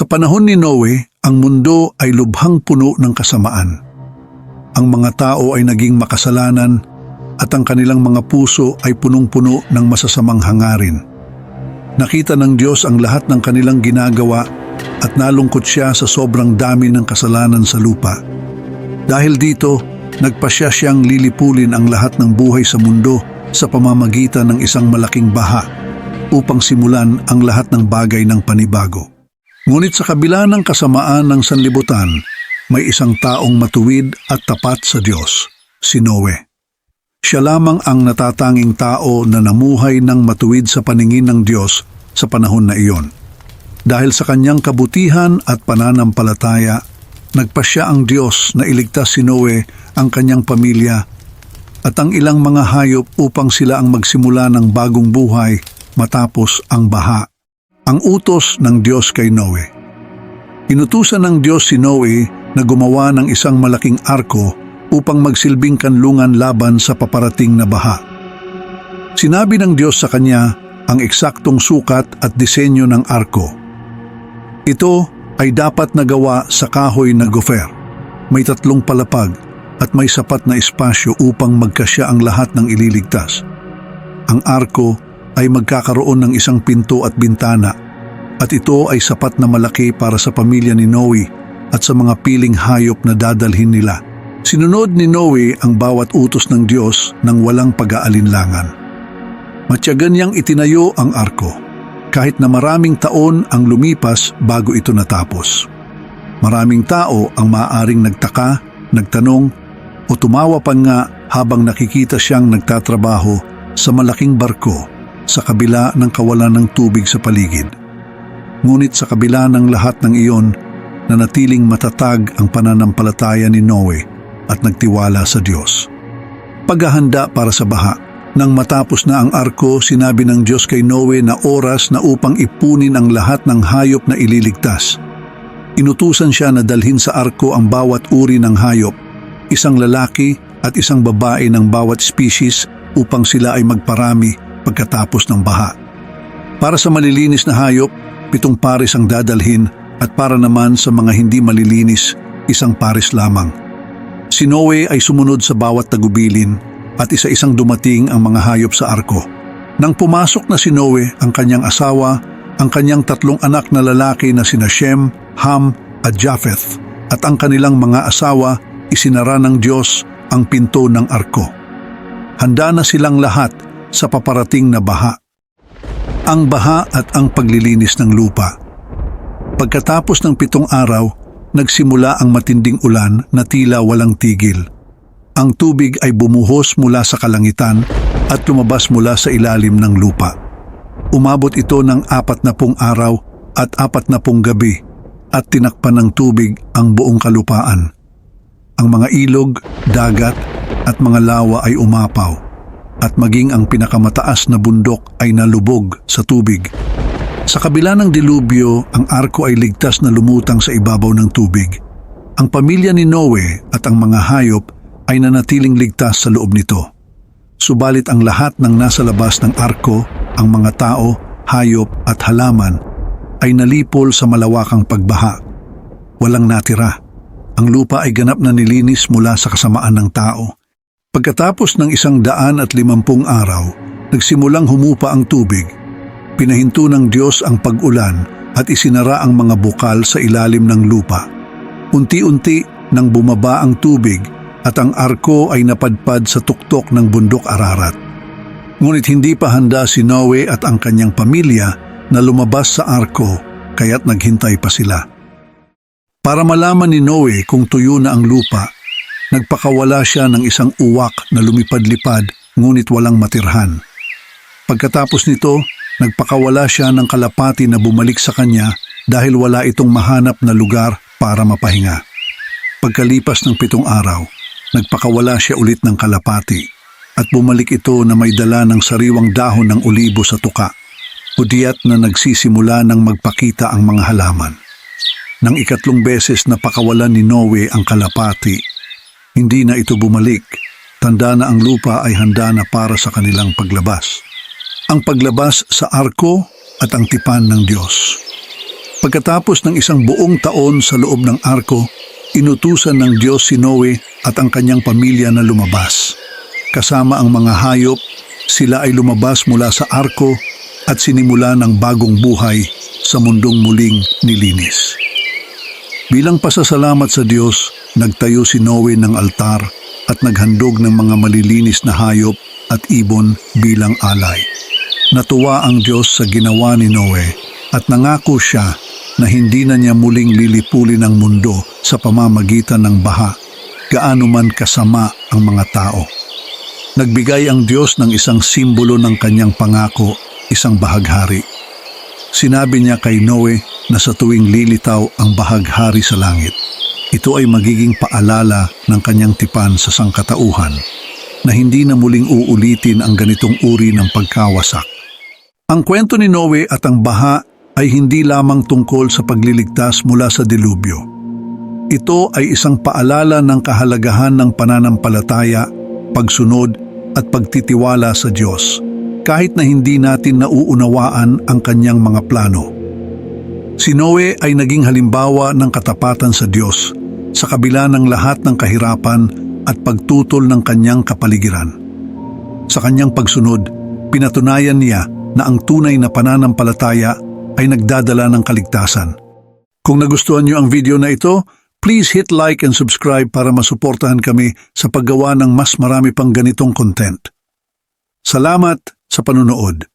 Sa panahon ni Noe, ang mundo ay lubhang puno ng kasamaan. Ang mga tao ay naging makasalanan at ang kanilang mga puso ay punong-puno ng masasamang hangarin. Nakita ng Diyos ang lahat ng kanilang ginagawa at nalungkot siya sa sobrang dami ng kasalanan sa lupa. Dahil dito, nagpasya siyang lilipulin ang lahat ng buhay sa mundo sa pamamagitan ng isang malaking baha upang simulan ang lahat ng bagay ng panibago. Ngunit sa kabila ng kasamaan ng sanlibutan, may isang taong matuwid at tapat sa Diyos, si Noe. Siya lamang ang natatanging tao na namuhay ng matuwid sa paningin ng Diyos sa panahon na iyon. Dahil sa kanyang kabutihan at pananampalataya, nagpasya ang Diyos na iligtas si Noe ang kanyang pamilya at ang ilang mga hayop upang sila ang magsimula ng bagong buhay matapos ang baha. Ang utos ng Diyos kay Noe. Inutusan ng Diyos si Noe na gumawa ng isang malaking arko upang magsilbing kanlungan laban sa paparating na baha. Sinabi ng Diyos sa kanya ang eksaktong sukat at disenyo ng arko. Ito ay dapat nagawa sa kahoy na gofer. May tatlong palapag at may sapat na espasyo upang magkasya ang lahat ng ililigtas. Ang arko ay magkakaroon ng isang pinto at bintana at ito ay sapat na malaki para sa pamilya ni Noe at sa mga piling hayop na dadalhin nila. Sinunod ni Noe ang bawat utos ng Diyos nang walang pag-aalinlangan. Matyagan niyang itinayo ang arko kahit na maraming taon ang lumipas bago ito natapos. Maraming tao ang maaaring nagtaka, nagtanong o tumawa pa nga habang nakikita siyang nagtatrabaho sa malaking barko sa kabila ng kawalan ng tubig sa paligid. Ngunit sa kabila ng lahat ng iyon, nanatiling matatag ang pananampalataya ni Noe at nagtiwala sa Diyos. Paghahanda para sa baha. Nang matapos na ang arko, sinabi ng Diyos kay Noe na oras na upang ipunin ang lahat ng hayop na ililigtas. Inutusan siya na dalhin sa arko ang bawat uri ng hayop, isang lalaki at isang babae ng bawat species upang sila ay magparami pagkatapos ng baha. Para sa malilinis na hayop, pitong pares ang dadalhin at para naman sa mga hindi malilinis, isang pares lamang. Si Noe ay sumunod sa bawat tagubilin at isa-isang dumating ang mga hayop sa arko. Nang pumasok na si Noe, ang kanyang asawa, ang kanyang tatlong anak na lalaki na sina Shem, Ham at Japheth at ang kanilang mga asawa, isinara ng Diyos ang pinto ng arko. Handa na silang lahat sa paparating na baha. Ang baha at ang paglilinis ng lupa. Pagkatapos ng pitong araw, nagsimula ang matinding ulan na tila walang tigil. Ang tubig ay bumuhos mula sa kalangitan at lumabas mula sa ilalim ng lupa. Umabot ito ng apat na pung araw at apat na pung gabi at tinakpan ng tubig ang buong kalupaan. Ang mga ilog, dagat at mga lawa ay umapaw at maging ang pinakamataas na bundok ay nalubog sa tubig. Sa kabila ng dilubyo, ang arko ay ligtas na lumutang sa ibabaw ng tubig. Ang pamilya ni Noe at ang mga hayop ay nanatiling ligtas sa loob nito. Subalit ang lahat ng nasa labas ng arko, ang mga tao, hayop at halaman ay nalipol sa malawakang pagbaha. Walang natira. Ang lupa ay ganap na nilinis mula sa kasamaan ng tao. Pagkatapos ng isang daan at limampung araw, nagsimulang humupa ang tubig. Pinahinto ng Diyos ang pag-ulan at isinara ang mga bukal sa ilalim ng lupa. Unti-unti nang bumaba ang tubig at ang arko ay napadpad sa tuktok ng bundok Ararat. Ngunit hindi pa handa si Noe at ang kanyang pamilya na lumabas sa arko kaya't naghintay pa sila. Para malaman ni Noe kung tuyo na ang lupa, nagpakawala siya ng isang uwak na lumipad-lipad ngunit walang matirhan. Pagkatapos nito, nagpakawala siya ng kalapati na bumalik sa kanya dahil wala itong mahanap na lugar para mapahinga. Pagkalipas ng pitong araw, nagpakawala siya ulit ng kalapati at bumalik ito na may dala ng sariwang dahon ng olibo sa tuka. Udiyat na nagsisimula ng magpakita ang mga halaman. Nang ikatlong beses na pakawalan ni Noe ang kalapati, hindi na ito bumalik. Tanda na ang lupa ay handa na para sa kanilang paglabas. Ang paglabas sa arko at ang tipan ng Diyos. Pagkatapos ng isang buong taon sa loob ng arko, inutusan ng Diyos si Noe at ang kanyang pamilya na lumabas. Kasama ang mga hayop, sila ay lumabas mula sa arko at sinimula ng bagong buhay sa mundong muling nilinis. Bilang pasasalamat sa Diyos, nagtayo si Noe ng altar at naghandog ng mga malilinis na hayop at ibon bilang alay. Natuwa ang Diyos sa ginawa ni Noe at nangako siya na hindi na niya muling lilipulin ang mundo sa pamamagitan ng baha, gaano man kasama ang mga tao. Nagbigay ang Diyos ng isang simbolo ng kanyang pangako, isang bahaghari. Sinabi niya kay Noe na sa tuwing lilitaw ang bahaghari sa langit, ito ay magiging paalala ng kanyang tipan sa sangkatauhan na hindi na muling uulitin ang ganitong uri ng pagkawasak. Ang kwento ni Noe at ang baha ay hindi lamang tungkol sa pagliligtas mula sa dilubyo. Ito ay isang paalala ng kahalagahan ng pananampalataya, pagsunod at pagtitiwala sa Diyos, kahit na hindi natin nauunawaan ang kanyang mga plano. Si Noe ay naging halimbawa ng katapatan sa Diyos sa kabila ng lahat ng kahirapan at pagtutol ng kanyang kapaligiran. Sa kanyang pagsunod, pinatunayan niya na ang tunay na pananampalataya ay nagdadala ng kaligtasan. Kung nagustuhan niyo ang video na ito, please hit like and subscribe para masuportahan kami sa paggawa ng mas marami pang ganitong content. Salamat sa panunood.